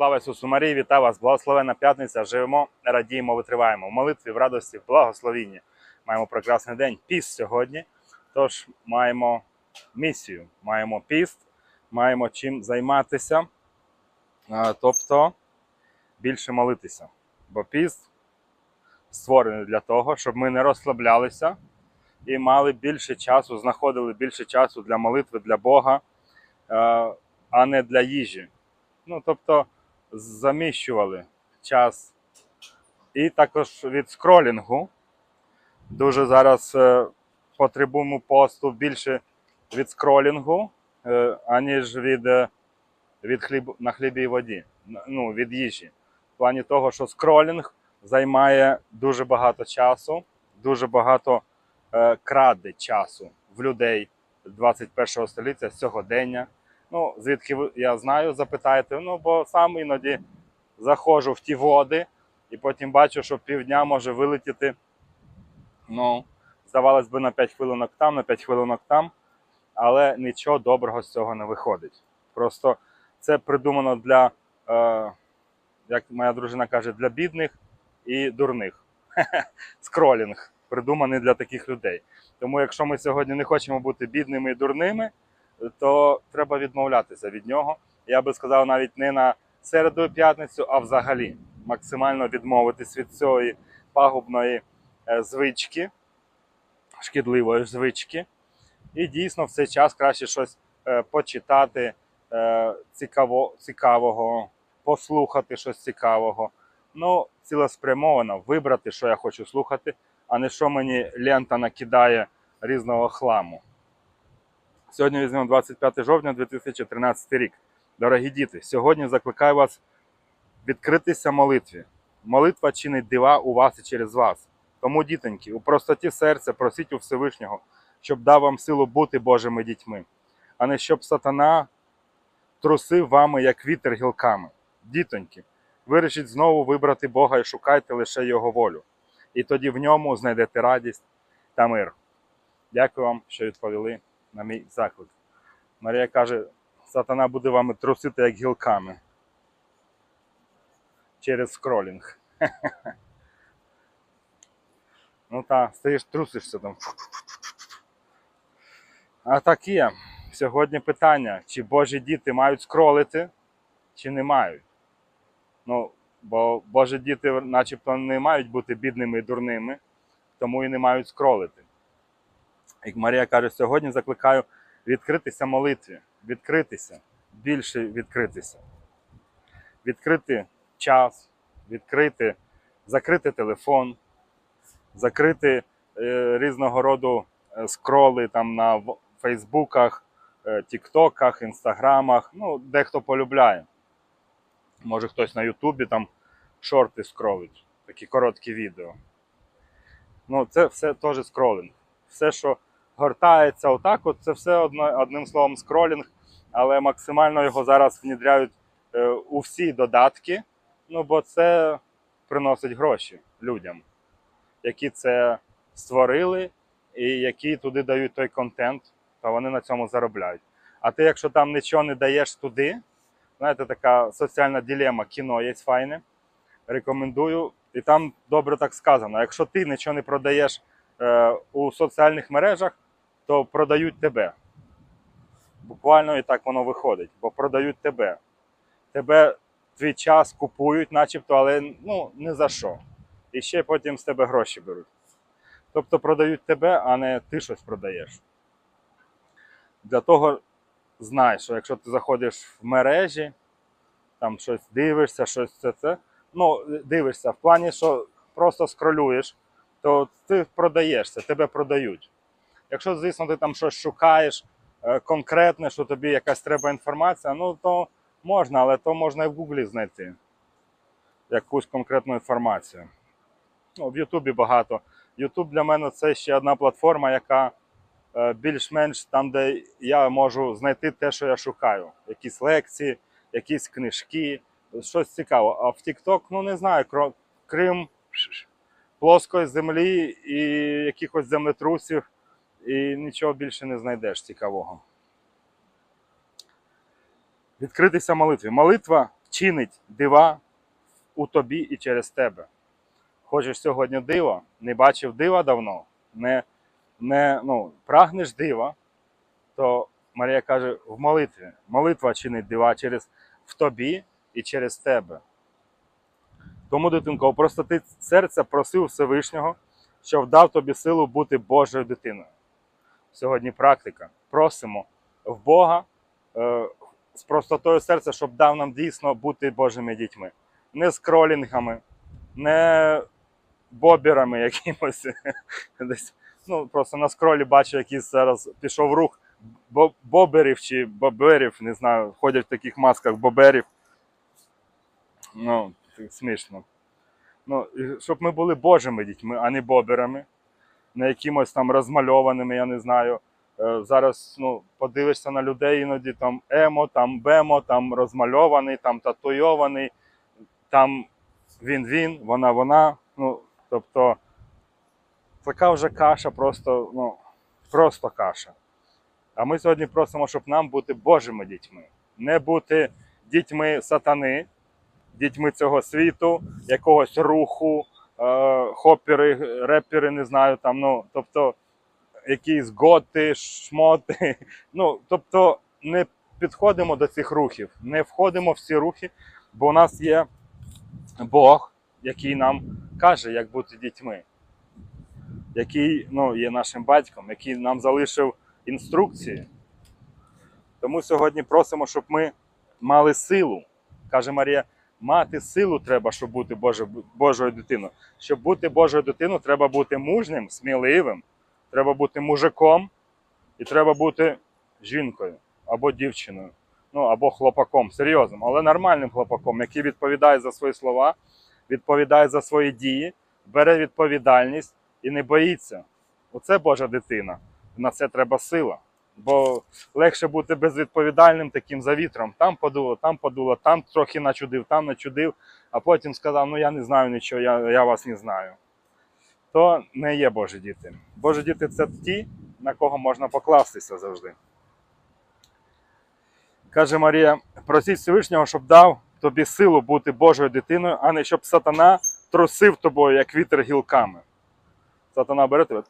Слава Ісусу Марії, вітаю вас! Благословенна п'ятниця. Живемо, радіємо, витриваємо. В молитві, в радості, в благословінні. Маємо прекрасний день. Піст сьогодні. Тож маємо місію, маємо піст, маємо чим займатися. Тобто більше молитися. Бо піст створений для того, щоб ми не розслаблялися і мали більше часу, знаходили більше часу для молитви, для Бога, а не для їжі. Ну, тобто заміщували час. І також від скролінгу. Дуже зараз е, потребуємо посту більше від скролінгу, е, аніж від, е, від хліб, на хлібі і воді, ну, від їжі. В плані того, що скролінг займає дуже багато часу, дуже багато краде часу в людей 21 століття, сьогодення. Ну, звідки я знаю, запитаєте, ну, бо сам іноді заходжу в ті води і потім бачу, що півдня може вилетіти. Ну, здавалось би, на 5 хвилинок там, на 5 хвилинок там, але нічого доброго з цього не виходить. Просто це придумано для, е, як моя дружина каже, для бідних і дурних. Скролінг придуманий для таких людей. Тому, якщо ми сьогодні не хочемо бути бідними і дурними, то треба відмовлятися від нього. Я би сказав, навіть не на середу і п'ятницю, а взагалі максимально відмовитись від цієї пагубної е, звички, шкідливої звички. І дійсно в цей час краще щось е, почитати е, цікаво, цікавого, послухати щось цікавого. Ну, цілеспрямовано вибрати, що я хочу слухати, а не що мені лента накидає різного хламу. Сьогодні візьмемо 25 жовтня 2013 рік. Дорогі діти, сьогодні закликаю вас відкритися молитві. Молитва чинить дива у вас і через вас. Тому, дітоньки, у простоті серця просіть у Всевишнього, щоб дав вам силу бути Божими дітьми, а не щоб сатана трусив вами, як вітер гілками. Дітоньки, вирішіть знову вибрати Бога і шукайте лише Його волю. І тоді в ньому знайдете радість та мир. Дякую вам, що відповіли на мій заклик. Марія каже, сатана буде вами трусити як гілками через скролінг. Ну так, стоїш, трусишся там. А так є. Сьогодні питання, чи Божі діти мають скролити, чи не мають. Ну, бо Божі діти начебто не мають бути бідними і дурними, тому і не мають скролити. Як Марія каже, сьогодні закликаю відкритися молитві, відкритися, більше відкритися. Відкрити час, відкрити, закрити телефон, закрити е, різного роду е, скроли там на Фейсбуках, е, Тіктоках, Інстаграмах. Ну, дехто полюбляє. Може хтось на Ютубі там шорти скролить, такі короткі відео. Ну, це все теж скролінг. Все, що гортається отак, от це все одно, одним словом скролінг, але максимально його зараз внідряють е, у всі додатки, ну бо це приносить гроші людям, які це створили і які туди дають той контент, то вони на цьому заробляють. А ти, якщо там нічого не даєш туди, знаєте, така соціальна дилема, кіно є файне. Рекомендую. І там добре так сказано: якщо ти нічого не продаєш е, у соціальних мережах, то продають тебе. Буквально і так воно виходить, бо продають тебе. Тебе твій час купують, начебто, але ну, не за що. І ще потім з тебе гроші беруть. Тобто продають тебе, а не ти щось продаєш. Для того знай, що якщо ти заходиш в мережі, там щось дивишся, щось це, це. Ну, дивишся в плані, що просто скролюєш, то ти продаєшся, тебе продають. Якщо, звісно, ти там щось шукаєш е, конкретне, що тобі якась треба інформація, ну то можна, але то можна і в Гуглі знайти якусь конкретну інформацію. Ну, в Ютубі багато. Ютуб для мене це ще одна платформа, яка е, більш-менш там, де я можу знайти те, що я шукаю. Якісь лекції, якісь книжки, щось цікаве. А в TikTok, ну не знаю, крім плоскої землі і якихось землетрусів, і нічого більше не знайдеш цікавого. Відкритися молитві. Молитва чинить дива у тобі і через тебе. Хочеш сьогодні дива, не бачив дива давно, не, не ну, прагнеш дива, то Марія каже в молитві. Молитва чинить дива через в тобі і через тебе. Тому, дитинко, просто ти серця просив Всевишнього, щоб дав тобі силу бути Божою дитиною. Сьогодні практика. Просимо в Бога е, з простотою серця, щоб дав нам дійсно бути Божими дітьми. Не скролінгами, не боберами якимось. Десь, ну, просто на скролі бачу, який зараз пішов рух боберів чи боберів, не знаю, ходять в таких масках боберів. Ну, смішно. Ну, щоб ми були Божими дітьми, а не боберами, не якимось там розмальованими, я не знаю. Е, Зараз ну, подивишся на людей іноді там емо, там бемо, там розмальований, там татуйований, там він він, вона вона. Ну, тобто така вже каша, просто, ну, просто каша. А ми сьогодні просимо, щоб нам бути Божими дітьми, не бути дітьми сатани, дітьми цього світу, якогось руху, хопери, репери, не знаю, там, ну, тобто якісь готи, шмоти. Ну, тобто не підходимо до цих рухів, не входимо в ці рухи, бо у нас є Бог, який нам каже, як бути дітьми, який ну, є нашим батьком, який нам залишив інструкції. Тому сьогодні просимо, щоб ми мали силу. Каже Марія, мати силу треба, щоб бути Боже, Божою дитиною. Щоб бути Божою дитиною, треба бути мужнім, сміливим, треба бути мужиком і треба бути жінкою або дівчиною, ну або хлопаком, серйозним, але нормальним хлопаком, який відповідає за свої слова, відповідає за свої дії, бере відповідальність і не боїться. Оце Божа дитина. На це треба сила. Бо легше бути безвідповідальним таким за вітром. Там подуло, там подуло, там трохи начудив, там начудив, а потім сказав: ну я не знаю нічого, я, я вас не знаю. То не є Божі діти. Божі діти це ті, на кого можна покластися завжди. Каже Марія: просіть Всевишнього, щоб дав тобі силу бути Божою дитиною, а не щоб сатана трусив тобою, як вітер гілками. Сатана бере тебе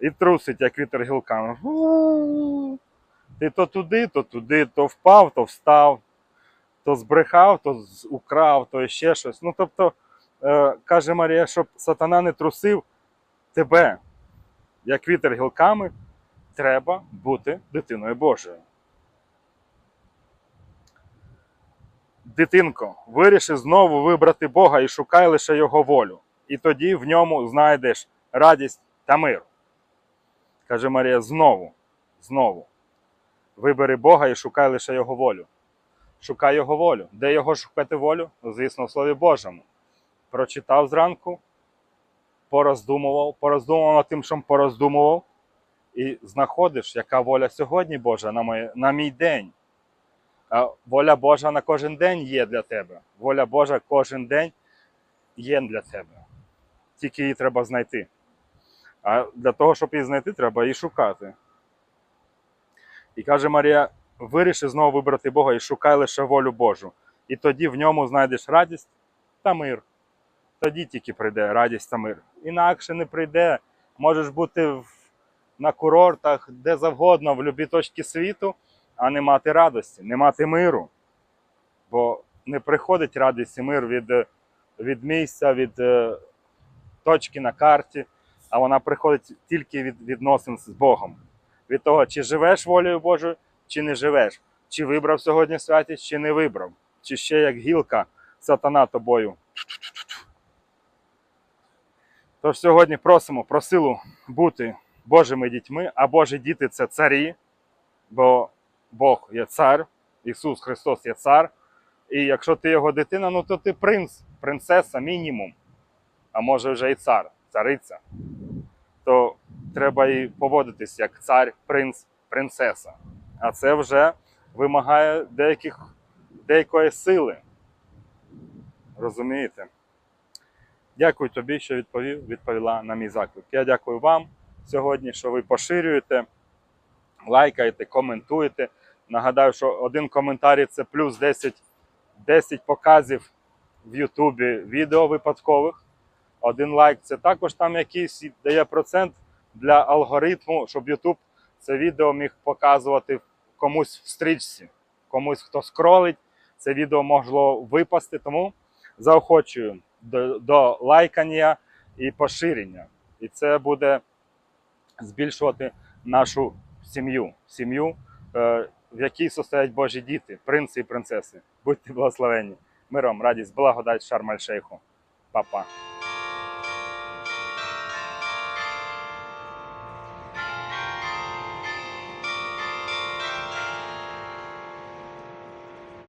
і трусить, як вітер гілками. Ти то туди, то туди, то впав, то встав, то збрехав, то украв, то ще щось. Ну, тобто, е, каже Марія, щоб сатана не трусив тебе, як вітер гілками, треба бути дитиною Божою. Дитинко, виріши знову вибрати Бога і шукай лише Його волю. І тоді в ньому знайдеш радість та мир. Каже Марія, знову, знову. Вибери Бога і шукай лише Його волю. Шукай Його волю. Де його шукати волю? Звісно, в Слові Божому. Прочитав зранку, пороздумував, пороздумував над тим, що пороздумував, і знаходиш, яка воля сьогодні Божа на, моє, на мій день. А воля Божа на кожен день є для тебе. Воля Божа кожен день є для тебе. Тільки її треба знайти. А для того, щоб її знайти, треба її шукати. І каже Марія: виріши знову вибрати Бога і шукай лише волю Божу. І тоді в ньому знайдеш радість та мир. Тоді тільки прийде радість та мир. Інакше не прийде. Можеш бути в, на курортах, де завгодно, в будь-якій точці світу, а не мати радості, не мати миру. Бо не приходить радість і мир від, від місця, від е, точки на карті, а вона приходить тільки від відносин з Богом. Від того, чи живеш волею Божою, чи не живеш, чи вибрав сьогодні святість, чи не вибрав, чи ще як гілка сатана тобою. Тож сьогодні просимо про силу бути Божими дітьми, а Божі діти це царі, бо Бог є цар, Ісус Христос є цар. І якщо ти його дитина, ну то ти принц, принцеса мінімум, а може вже і цар, цариця, то треба і поводитись як цар, принц, принцеса. А це вже вимагає деяких, деякої сили. Розумієте? Дякую тобі, що відповів, відповіла на мій заклик. Я дякую вам сьогодні, що ви поширюєте, лайкаєте, коментуєте. Нагадаю, що один коментар це плюс 10, 10 показів в Ютубі відео випадкових. Один лайк це також там якийсь дає процент для алгоритму, щоб Ютуб це відео міг показувати комусь в стрічці, комусь хто скролить, це відео могло випасти. Тому заохочую до, до лайкання і поширення. І це буде збільшувати нашу сім'ю, сім'ю, е, в якій состоять Божі діти, принци і принцеси. Будьте благословені. Миром, радість, благодать, шармаль шейху. Па-па.